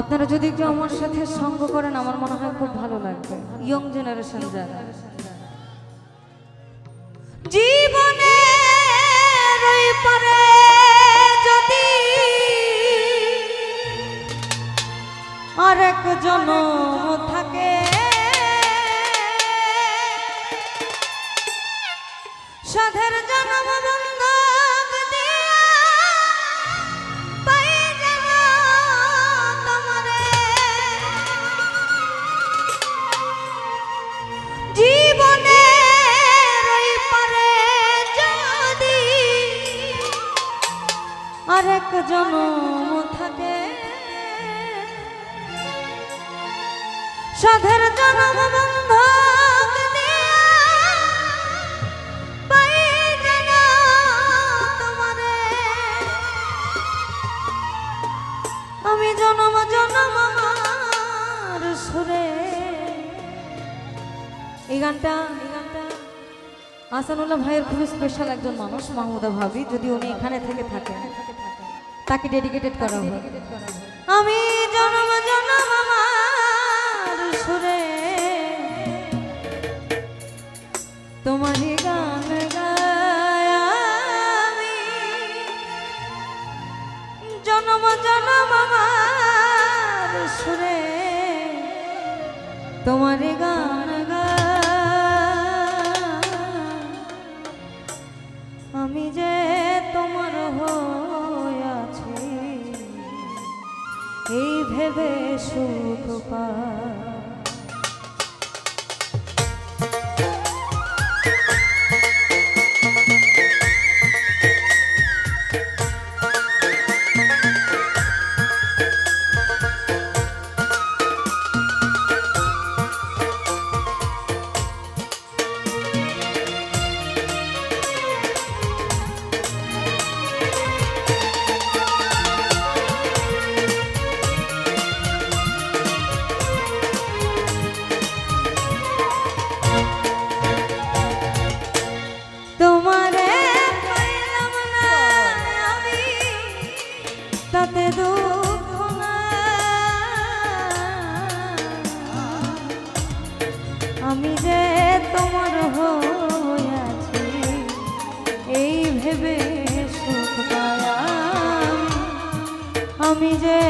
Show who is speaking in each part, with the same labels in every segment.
Speaker 1: আপনারা যদি একটু আমার সাথে সঙ্গ করেন, আমার মনে হয় খুব ভালো লাগবে। ইয়ং জেনারেশন যারা। জীবনে যদি আরেক জন্ম থাকে, সাধের জন্ম বন্ধক আরেক জন্ম থাকে। সাধের জন্ম তোমারে। আমি জনম জনম সুরে। এই গানটা আসানুল্লাহ ভাইয়ের খুবই স্পেশাল একজন মানুষ, মাহমুদা ভাবি যদি উনি এখানে থেকে থাকেন। তাকে ডেডিকেটেড করা হয় আমি জনম জনম আমার সুরে। তোমারই গান গাই আমি। জনম জনম আমার সুরে। তোমারই গান ভেবে সুখ পাই আমি যে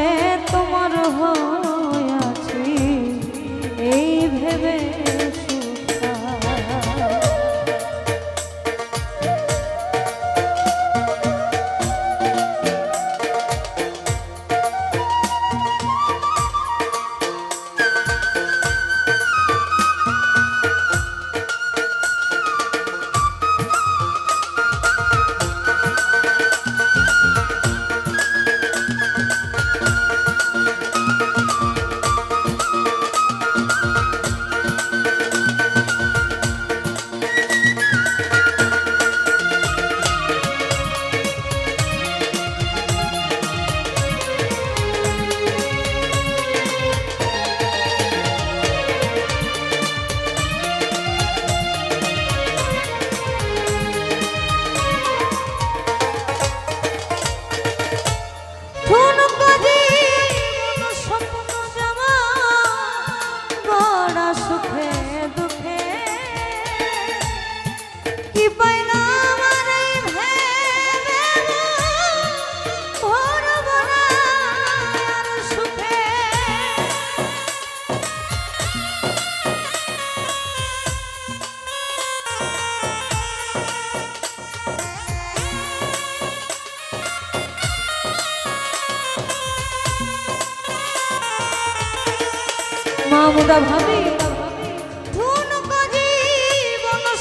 Speaker 1: মামুদা ভাবি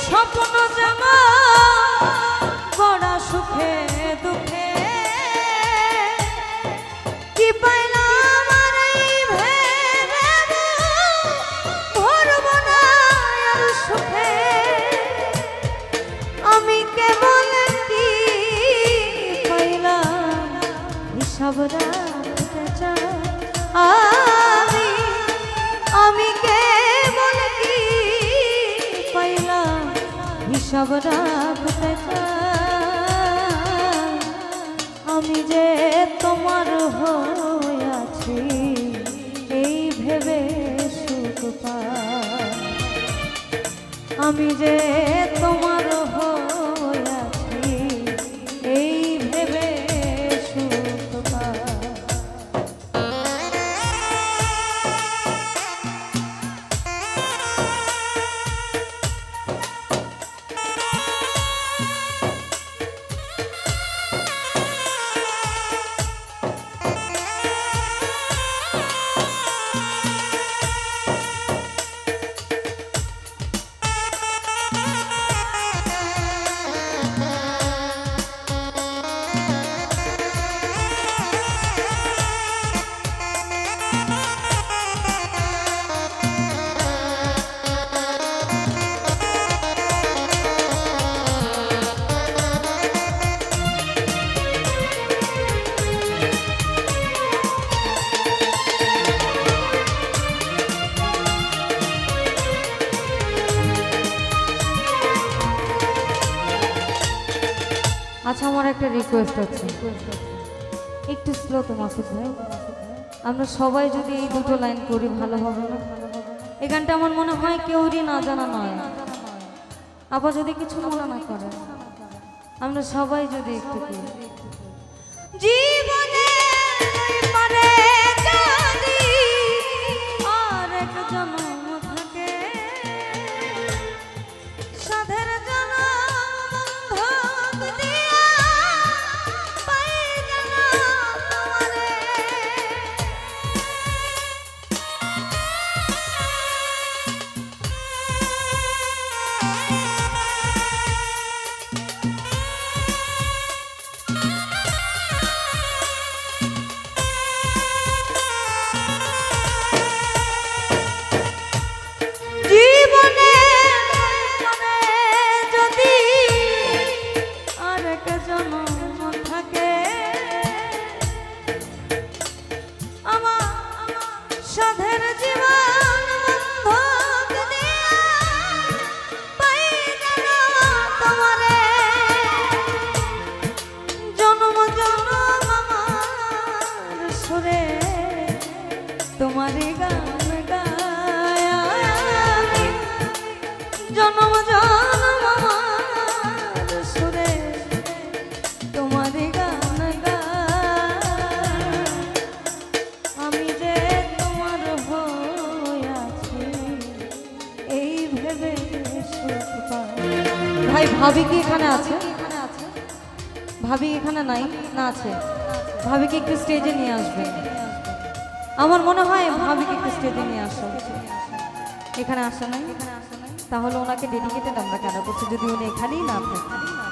Speaker 1: স্বপ্ন জামা, বড় সুখে দুঃখে। কি পাইলাম আর এই ভেবে ভরব না আর সুখে? আমি কেবল কি পাইলাম, হিসাব সব রাখতে আমি যে তোমার হয়ে আছি এই ভেবে সুখ পা আমি যে আচ্ছা আমার একটা রিকোয়েস্ট আছে। একটু স্লো তো মাসুদ ভাই। আমরা সবাই যদি এই দুটো লাইন করি, ভালো হবে না? এই গানটা আমার মনে হয় কেউরই না জানা নয়। আবার যদি কিছু মনে না করে, আমরা সবাই যদি একটু করি। তোমারই গান গায়। জন্ম জন্ম সুরে তোমারই গান আমি যে তোমার হইয়াছি এই ভেবে ভাই, ভাবি কি এখানে আছে? ভাবি এখানে নাই, না আছে। ভাবিকে একটু স্টেজে নিয়ে আসবে আমার মনে হয় ভাবিকে একটু স্টেজে নিয়ে আসো। এখানে আসা নাই। তাহলে ওনাকে ডেডিকেটেড আমরা কেন করছি? যদি উনি এখানেই না থাকেন।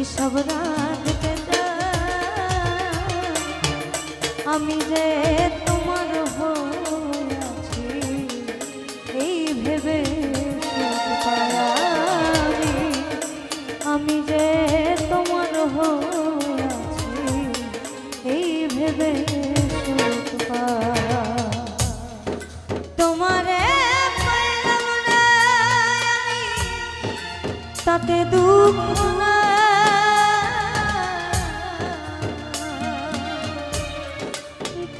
Speaker 1: হিসাব রাখতে আমি যে তোমার আছি, এই ভেবে আমি। যে তোমার আছি, এই ভেবে তোমারে তাতে দুঃখ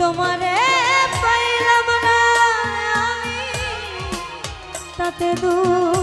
Speaker 1: তোমারে পাইলাম না আমি, তাতে দুঃখ